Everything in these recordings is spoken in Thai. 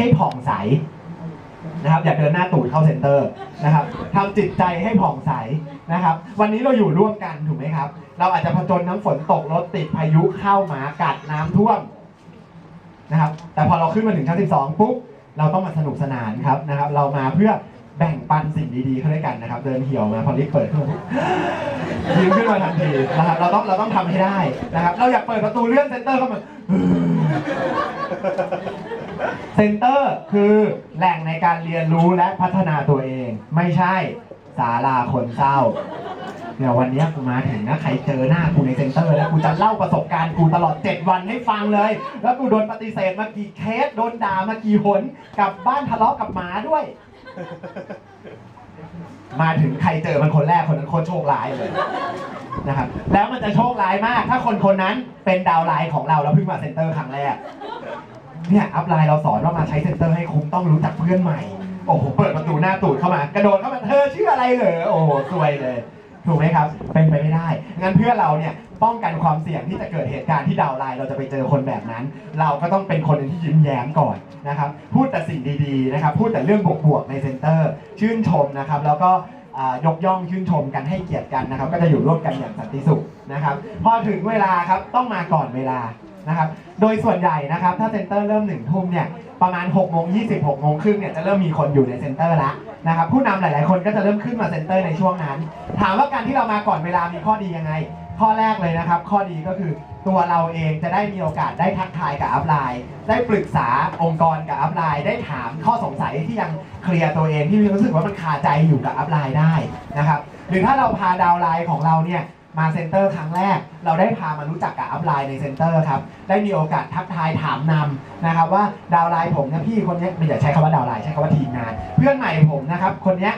ให้ผ่องใสนะครับอย่าเดินหน้าตูดเข้าเซ็นเตอร์นะครับทำจิตใจให้ผ่องใสนะครับ วันนี้เราอยู่ร่วมกันถูกไหมครับ เราอาจจะผจญทั้งฝนตกรถติดพายุเข้าหมากัดน้ำท่วมนะครับ แต่พอเราขึ้นมาถึงชั้น12ปุ๊บเราต้องมาสนุกสนานครับนะครับ เรามาเพื่อแบ่งปันสิ่งดีๆเข้าด้วยกันนะครับ เดินเหี่ยวมาพอลิฟเปิดขึ้นยิ้มขึ้นมาทันทีนะครับ เราต้องเราต้องทำให้ได้นะครับ เราอยากเปิดประตูเลื่อนเซนเตอร์เข้ามา เซนเตอร์คือแหล่งในการเรียนรู้และพัฒนาตัวเอง ไม่ใช่ศาลาคนเศร้าเนี่ยวันนี้กูมาถึงนะใครเจอหน้ากูในเซ็นเตอร์แล้วกูจะเล่าประสบการณ์กูตลอด 7 วันให้ฟังเลย แล้วกูโดนปฏิเสธมากี่เคสโดนด่ามากี่หนกลับบ้านทะเลาะกับหมาด้วย มาถึงใครเจอมันคนแรกคนนั้นโคตรโชคร้ายเลยนะครับ แล้วมันจะโชคร้ายมาก ถ้าคนคนนั้นเป็นดาวไลน์ของเราแล้วเพิ่งมาเซ็นเตอร์ครั้งแรกเนี่ยอัพไลน์เราสอนว่ามาใช้เซ็นเตอร์ให้คุ้มต้องรู้จักเพื่อนใหม่ โอ้โห เปิดประตูหน้าตูดเข้ามากระโดดเข้ามาเธอชื่ออะไรเหรอโอ้โหสวยเลย ถูกไหมครับ เป็นไปไม่ได้ งั้นเพื่อเราเนี่ยป้องกันความเสี่ยงที่จะเกิดเหตุการณ์ที่ดาวไลน์เราจะไปเจอคนแบบนั้น เราก็ต้องเป็นคนหนึ่งที่ยิ้มแย้มก่อนนะครับ พูดแต่สิ่งดีๆนะครับ พูดแต่เรื่องบวกๆในเซ็นเตอร์ ชื่นชมนะครับ แล้วก็ยกย่องชื่นชมกันให้เกียรติกันนะครับ ก็จะอยู่ร่วมกันอย่างสันติสุขนะครับ พอถึงเวลาครับต้องมาก่อนเวลา นะครับ โดยส่วนใหญ่นะครับ ถ้าเซ็นเตอร์เริ่มหนึ่งทุ่มเนี่ย ประมาณ6กโมงยีหกโมงครึ่งเนี่ยจะเริ่มมีคนอยู่ในเซ็นเตอร์แล้วนะครับ ผู้นำหลาย ๆ คนก็จะเริ่มขึ้นมาเซ็นเตอร์ในช่วงนั้น ถามว่าการที่เรามาก่อนเวลามีข้อดียังไง ข้อแรกเลยนะครับ ข้อดีก็คือตัวเราเองจะได้มีโอกาสได้ทักทายกับอัพไลน์ ได้ปรึกษาองค์กรกับอัพไลน์ ได้ถามข้อสงสัยที่ยังเคลียร์ตัวเองที่รู้สึกว่ามันคาใจอยู่กับอัพไลน์ได้นะครับ หรือถ้าเราพาดาวไลน์ของเราเนี่ย มาเซ็นเตอร์ครั้งแรก เราได้พามารู้จักกับอัพไลน์ในเซ็นเตอร์ครับได้มีโอกาสทักทายถามนำนะครับว่าดาวไลน์ผมเนี่ยพี่คนนี้ไม่อยากใช้คำว่าดาวไลน์ใช้คำว่าทีมงาน เพื่อนใหม่ผมนะครับคนนี้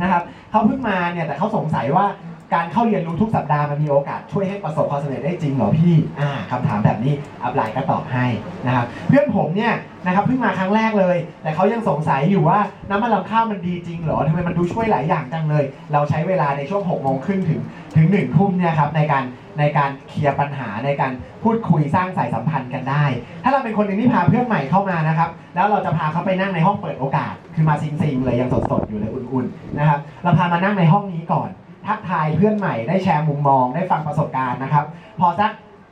นะครับเขาเพิ่งมาเนี่ยแต่เขาสงสัยว่า การเข้าเรียนรู้ทุกสัปดาห์มันมีโอกาสช่วยให้ประสบความสำเร็จได้จริงเหรอพี่อ่าคำถามแบบนี้อัพไลน์ก็ตอบให้นะครับเพื่อนผมเนี่ยนะครับเพิ่งมาครั้งแรกเลย แต่เขายังสงสัยอยู่ว่าน้ำมันลำข้าวมันดีจริงเหรอทำไมมันดูช่วยหลายอย่างจังเลย เราใช้เวลาในช่วง6กโมงครึ่งถึงถึงหนึ่งทุ่มเนี่ยครับในการในการเคลียร์ปัญหาในการพูดคุยสร้างสายสัมพันธ์กันได้ ถ้าเราเป็นคนหนึ่งที่พาเพื่อนใหม่เข้ามานะครับ แล้วเราจะพาเขาไปนั่งในห้องเปิดโอกาส คือมาซิงซิงๆเลยยังสดๆอยู่เลยอุ่นๆนะครับ เราพามานั่งในห้องนี้ก่อน ทักทายเพื่อนใหม่ได้แชร์มุมมองได้ฟังประสบการณ์นะครับ พอสัก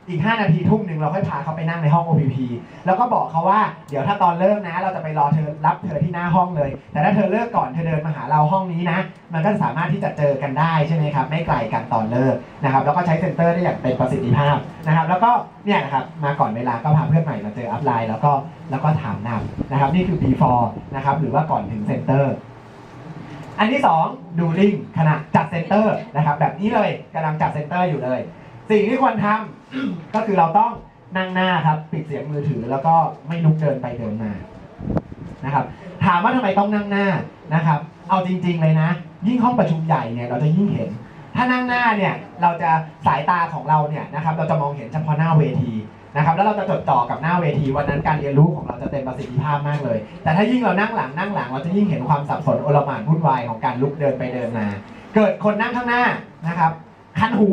อีก 5 นาทีทุ่มหนึ่งเราค่อยพาเขาไปนั่งในห้อง OPP แล้วก็บอกเขาว่าเดี๋ยวถ้าตอนเลิกนะ เราจะไปรอเธอรับเธอที่หน้าห้องเลย แต่ถ้าเธอเลิกก่อนเธอเดินมาหาเราห้องนี้นะ มันก็สามารถที่จะเจอกันได้ใช่ไหมครับ ไม่ไกลกันตอนเลิกนะครับ แล้วก็ใช้เซ็นเตอร์ได้อย่างเป็นประสิทธิภาพนะครับ แล้วก็เนี่ยนะครับมาก่อนเวลาก็พาเพื่อนใหม่มาเจออัพไลน์แล้วก็แล้วก็ถามนำนะครับ นี่คือ before นะครับหรือว่าก่อนถึงเซ็นเตอร์ อันที่ 2 ดูลิงขณะจัดเซนเตอร์นะครับ แบบนี้เลยกำลังจัดเซนเตอร์อยู่เลย สิ่งที่ควรทำก็คือเราต้องนั่งหน้าครับ ปิดเสียงมือถือแล้วก็ไม่ลุกเดินไปเดินมานะครับ ถามว่าทำไมต้องนั่งหน้านะครับ เอาจริง ๆ เลยนะ ยิ่งห้องประชุมใหญ่เนี่ยเราจะยิ่งเห็น ถ้านั่งหน้าเนี่ยเราจะสายตาของเราเนี่ยนะครับ เราจะมองเห็นเฉพาะหน้าเวที นะครับแล้วเราจะจดจ่อกับหน้าเวทีวันนั้นการเรียนรู้ของเราจะเต็มประสิทธิภาพมากเลย แต่ถ้ายิ่งเรานั่งหลังนั่งหลัง เราจะยิ่งเห็นความสับสนโอลหม่านวุ่นวายของการลุกเดินไปเดินมา เกิดคนนั่งข้างหน้านะครับ คันหู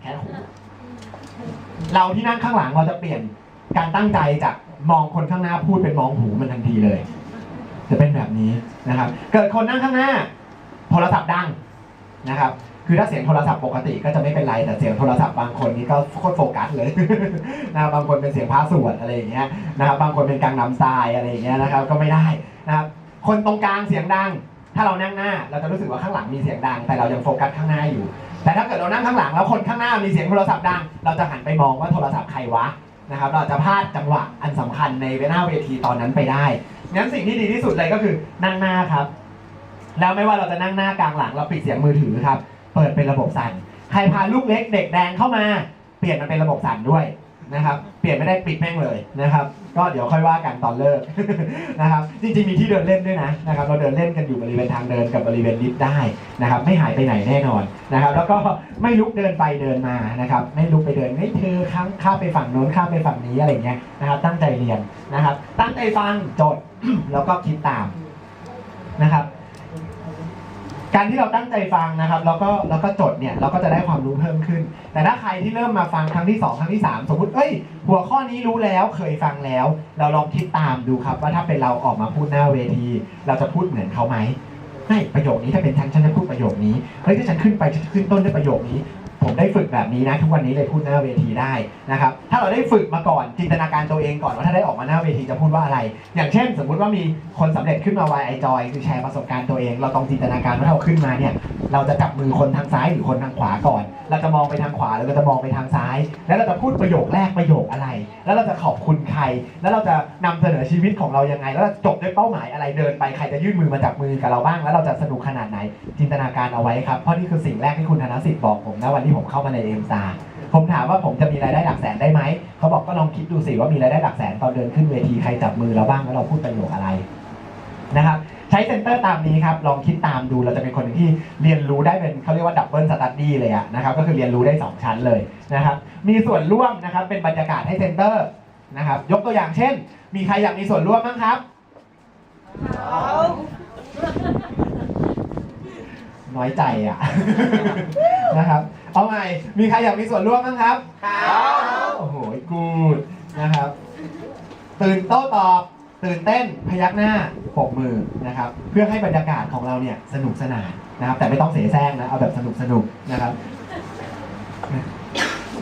แค่หูเราที่นั่งข้างหลังเราจะเปลี่ยนการตั้งใจจากมองคนข้างหน้าพูดเป็นมองหูมันทันทีเลย จะเป็นแบบนี้นะครับ เกิดคนนั่งข้างหน้า โทรศัพท์ดังนะครับ คือถ้าเสียงโทรศัพท์ปกติก็จะไม่เป็นไรแต่เสียงโทรศัพท์บางคนนี่ก็โคตรโฟกัสเลยนะบบางคนเป็นเสียงพระสวดอะไรอย่างเงี้ยนะครับบางคนเป็นกังนำสไตล์อะไรอย่างเงี้ยนะครับก็ไม่ได้นะครับคนตรงกลางเสียงดัง ถ้าเรานั่งหน้า เราจะรู้สึกว่าข้างหลังมีเสียงดัง แต่เรายังโฟกัสข้างหน้าอยู่ แต่ถ้าเกิดเรานั่งข้างหลังแล้วคนข้างหน้ามีเสียงโทรศัพท์ดัง เราจะหันไปมองว่าโทรศัพท์ใครวะนะครับเราจะพลาดจังหวะอันสำคัญในหน้าเวทีตอนนั้นไปได้งั้นสิ่งที่ดีที่สุดเลยก็คือนั่งหน้าครับ แล้วไม่ว่าเราจะนั่งหน้ากลางหลังเราปิดเสียงมือถือครับ เปิดเป็นระบบสั่น ใครพาลูกเล็กเด็กแดงเข้ามา เปลี่ยนมันเป็นระบบสั่นด้วยนะครับ เปลี่ยนไม่ได้ปิดแม่งเลยนะครับ ก็เดี๋ยวค่อยว่ากันตอนเลิกนะครับ จริงๆมีที่เดินเล่นด้วยนะนะครับ เราเดินเล่นกันอยู่บริเวณทางเดินกับบริเวณลิฟต์ได้นะครับ ไม่หายไปไหนแน่นอนนะครับ แล้วก็ไม่ลุกเดินไปเดินมานะครับ ไม่ลุกไปเดินไม่เธอข้ามข้าไปฝั่งโน้นข้าไปฝั่งนี้อะไรเงี้ยนะครับ ตั้งใจเรียนนะครับ ตั้งใจฟังโจทย์แล้วก็คิดตามนะครับ การที่เราตั้งใจฟังนะครับแล้วก็แล้วก็จดเนี่ยเราก็จะได้ความรู้เพิ่มขึ้น แต่ถ้าใครที่เริ่มมาฟังครั้งที่สองครั้งที่สามสมมติเอ้ย หัวข้อนี้รู้แล้วเคยฟังแล้ว เราลองคิดตามดูครับ ว่าถ้าเป็นเราออกมาพูดหน้าเวที เราจะพูดเหมือนเขาไหมไม่ประโยคนี้ถ้าเป็นฉันฉันจะพูดประโยคนี้เฮ้ยถ้าฉันขึ้นไปฉันจะขึ้นต้นด้วยประโยคนี้ ผมได้ฝึกแบบนี้นะ ทุกวันนี้เลยพูดหน้าเวทีได้นะครับถ้าเราได้ฝึกมาก่อนจินตนาการตัวเองก่อนว่าถ้าได้ออกมาหน้าเวทีจะพูดว่าอะไร อย่างเช่น สมมุติว่ามีคนสำเร็จขึ้นมาวายไอจอยคือแชร์ประสบการณ์ตัวเอง เราต้องจินตนาการว่าถ้าเราขึ้นมาเนี่ยเราจะจับมือคนทางซ้ายหรือคนทางขวาก่อน เราจะมองไปทางขวาแล้วก็จะมองไปทางซ้าย แล้วเราจะพูดประโยคแรกประโยคอะไร แล้วเราจะขอบคุณใคร แล้วเราจะนำเสนอชีวิตของเรายังไง แล้วจบด้วยเป้าหมายอะไรเดินไปใครจะยื่นมือมาจับมือกับเราบ้าง แล้วเราจะสนุกขนาดไหนจินตนาการเอาไว้ครับเพราะนี่คือสิ่งแรกที่คุณธนสิทธิ์บอกผมนะวันที่ผมเข้ามาในเอ็มซาผมถามว่าผมจะมีรายได้หลักแสนได้ไหม เขาบอกก็ลองคิดดูสิว่ามีรายได้หลักแสนตอนเดินขึ้นเวทีใครจับมือเราบ้างแล้วเราพูดประโยคอะไรนะครับใช้เซนเตอร์ตามนี้ครับ ลองคิดตามดูเราจะเป็นคนที่เรียนรู้ได้เป็นเขาเรียกว่าดับเบิลสตัดดี้เลยอะนะครับก็คือเรียนรู้ได้ 2 ชั้นเลยนะครับมีส่วนร่วมนะครับเป็นบรรยากาศให้เซนเตอร์นะครับยกตัวอย่างเช่น มีใครอยากมีส่วนร่วมบ้างครับ น้อยใจอะนะครับ เอาใหม่ มีใครอยากมีส่วนร่วมบ้างครับโอ้โหกูดนะครับ ตื่นโต้ตอบ ตื่นเต้น พยักหน้าปรบมือนะครับ เพื่อให้บรรยากาศของเราเนี่ยสนุกสนานนะครับ แต่ไม่ต้องเสแสร้งนะ เอาแบบสนุกสนุกนะครับ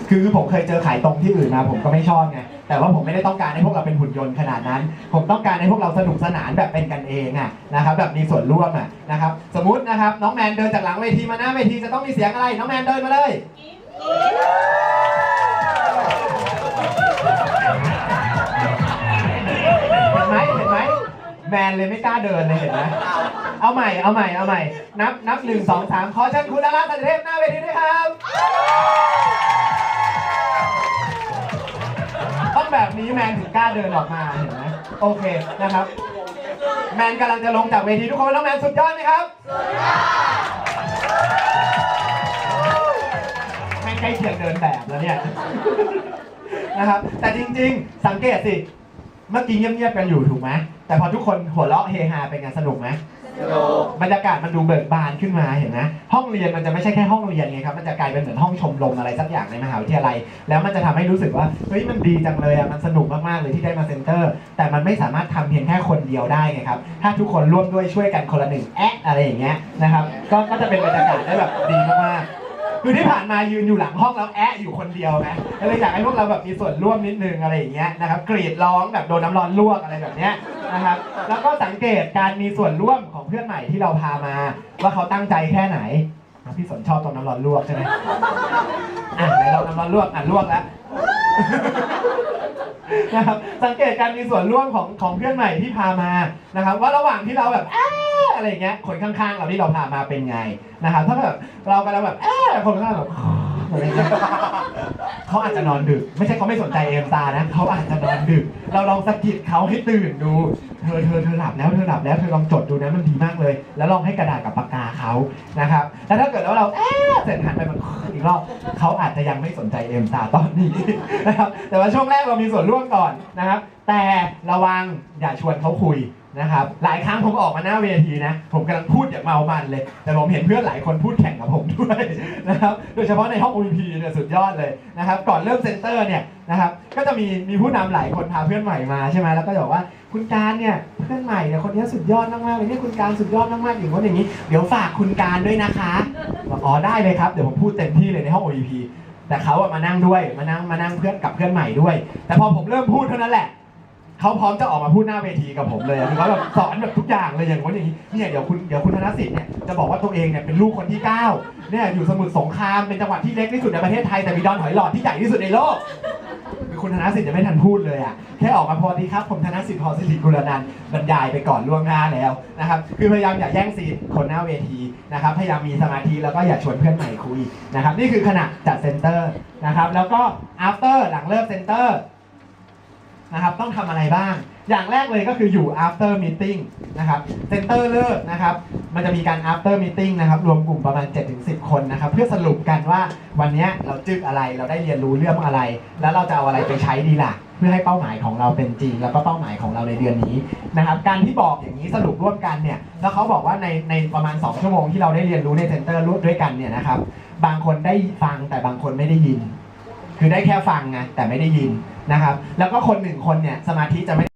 คือผมเคยเจอขายตรงที่อื่นมาผมก็ไม่ชอบไง แต่ว่าผมไม่ได้ต้องการให้พวกเราเป็นหุ่นยนต์ขนาดนั้น ผมต้องการให้พวกเราสนุกสนานแบบเป็นกันเองอะนะครับแบบมีส่วนร่วมอะนะครับสมมตินะครับน้องแมนเดินจากหลังเวทีมาหน้าเวทีจะต้องมีเสียงอะไร น้องแมนเดินมาเลยเห็นไหมเห็นไหมแมนเลยไม่กล้าเดินเลยเห็นไหมเอาใหม่เอาใหม่เอาใหม่ นับนับหนึ่งสองสามขอเชิญคุณดาราสันเทพหน้าเวทีด้วยครับ นี้แมนถึงกล้าเดินออกมาเห็นไหมโอเคนะครับ แมนกำลังจะลงจากเวทีทุกคนแล้วแมนสุดยอดไหมครับแมนใกล้เคียงเดินแบบแล้วเนี่ยนะครับแต่จริงๆ สังเกตสิ เมื่อกี้เงียบๆกันอยู่ถูกไหมแต่พอทุกคนหัวเราะเฮฮาเป็นไงสนุกไหม บรรยากาศมันดูเบิกบานขึ้นมาเห็นไหมห้องเรียนมันจะไม่ใช่แค่ห้องเรียนไงครับมันจะกลายเป็นเหมือนห้องชมรมอะไรสักอย่างในมหาวิทยาลัย แล้วมันจะทำให้รู้สึกว่าเฮ้ยมันดีจังเลยอะมันสนุกมากๆเลยที่ได้มาเซ็นเตอร์ แต่มันไม่สามารถทำเพียงแค่คนเดียวได้ไงครับถ้าทุกคนร่วมด้วยช่วยกันคนละหนึ่งแอะอะไรอย่างเงี้ยนะครับก็ก็จะเป็นบรรยากาศได้แบบดีมากๆคือที่ผ่านมายืนอยู่หลังห้องแล้วแอะอยู่คนเดียวไงก็เลยอยากให้พวกเราแบบมีส่วนร่วมนิดนึงอะไรอย่างเงี้ยนะครับกรีดร้องแบบโดนน้ำร้อนลวกอะไรแบบเนี้ย นะครับ แล้วก็สังเกตการมีส่วนร่วมของเพื่อนใหม่ที่เราพามา ว่าเขาตั้งใจแค่ไหนอะพี่สนชอบตรงน้ำร้อนลวกใช่ไหมอะไหนเราน้ำร้อนลวกอะลวกแล้ว นะครับสังเกตการมีส่วนร่วมของของเพื่อนใหม่ที่พามานะครับ ว่าระหว่างที่เราแบบแอะอะไรอย่างเงี้ยคนข้างๆเราที่เราพามาเป็นไงนะครับ ถ้าแบบเรากำลังแบบแอะคนข้างๆแบบ อะไรเงี้ย เขาอาจจะนอนดึก ไม่ใช่เขาไม่สนใจเอมซานะเขาอาจจะนอนดึก เราลองสะกิดเขาให้ตื่นดู เธอเธอเธอหลับแล้วเธอหลับแล้วเธอลองจดดูนะมันดีมากเลย แล้วลองให้กระดาษกับปากกาเขานะครับแล้วถ้าเกิดว่าเราแอะเสร็จหันไปมันอีกรอบเขาอาจจะยังไม่สนใจเอมซาตอนนี้นะครับแต่ว่าช่วงแรกเรามีส่วนร่วมก่อนนะครับ แต่ระวังอย่าชวนเขาคุย นะครับหลายครั้งผมออกมาหน้าเวทีนะ ผมกำลังพูดอย่างเมามันเลย แต่ผมเห็นเพื่อนหลายคนพูดแข่งกับผมด้วยนะครับโดยเฉพาะในห้อง OVP เนี่ยสุดยอดเลยนะครับก่อนเริ่มเซนเตอร์เนี่ยนะครับก็จะมีมีผู้นำหลายคนพาเพื่อนใหม่มาใช่ไหมแล้วก็บอกว่าคุณการเนี่ยเพื่อนใหม่เนี่ยคนนี้สุดยอดมากๆเลยนี่คุณการสุดยอดมากๆอย่างนู้นอย่างนี้ เดี๋ยวฝากคุณการด้วยนะคะบอกอ๋อได้เลยครับเดี๋ยวผมพูดเต็มที่เลยในห้อง OVP แต่เขาอะมานั่งด้วยมานั่งมานั่งเพื่อนกับเพื่อนใหม่ด้วย แต่พอผมเริ่มพูดเท่านั้นแหละ เขาพร้อมจะออกมาพูดหน้าเวทีกับผมเลยคือเขาแบบสอนแบบทุกอย่างเลยอย่างว่าอย่างนี้เนี่ยเดี๋ยวคุณเดี๋ยวคุณธนสิทธิ์เนี่ยจะบอกว่าตัวเองเนี่ยเป็นลูกคนที่เก้าเนี่ยอยู่สมุทรสงครามเป็นจังหวัดที่เล็กที่สุดในประเทศไทยแต่มีดอนหอยหลอดที่ใหญ่ที่สุดในโลกคือคุณธนสิทธิ์จะไม่ทันพูดเลยอะแค่ออกมาพอดีครับผมธนสิทธิ์พอสิริกุลนันบรรยายไปก่อนล่วงหน้าแล้วนะครับคือพยายามอย่าแย่งซีนคนหน้าเวทีนะครับพยายามมีสมาธิแล้วก็อย่าชวนเพื่อนใหม่คุยนะครับนี่คือขณะจัดเซนเตอร์นะครับแล้วก็ after หลังเลิกเซนเตอร์ นะครับต้องทำอะไรบ้าง อย่างแรกเลยก็คืออยู่ after meeting นะครับเซนเตอร์เลิกนะครับ มันจะมีการ after meeting นะครับรวมกลุ่มประมาณ 7-10 คนนะครับ เพื่อสรุปกันว่าวันนี้เราจึกอะไรเราได้เรียนรู้เรื่องอะไร แล้วเราจะเอาอะไรไปใช้ดีล่ะ เพื่อให้เป้าหมายของเราเป็นจริง แล้วก็เป้าหมายของเราในเดือนนี้นะครับการที่บอกอย่างนี้สรุปร่วมกันเนี่ยแล้วเขาบอกว่าในในประมาณ 2 ชั่วโมงที่เราได้เรียนรู้ในเซ็นเตอร์ร่วมด้วยกันเนี่ยนะครับบางคนได้ฟังแต่บางคนไม่ได้ยิน คือได้แค่ฟังไงแต่ไม่ได้ยิน นะครับ แล้วก็คนหนึ่งคนเนี่ยสมาธิจะไม่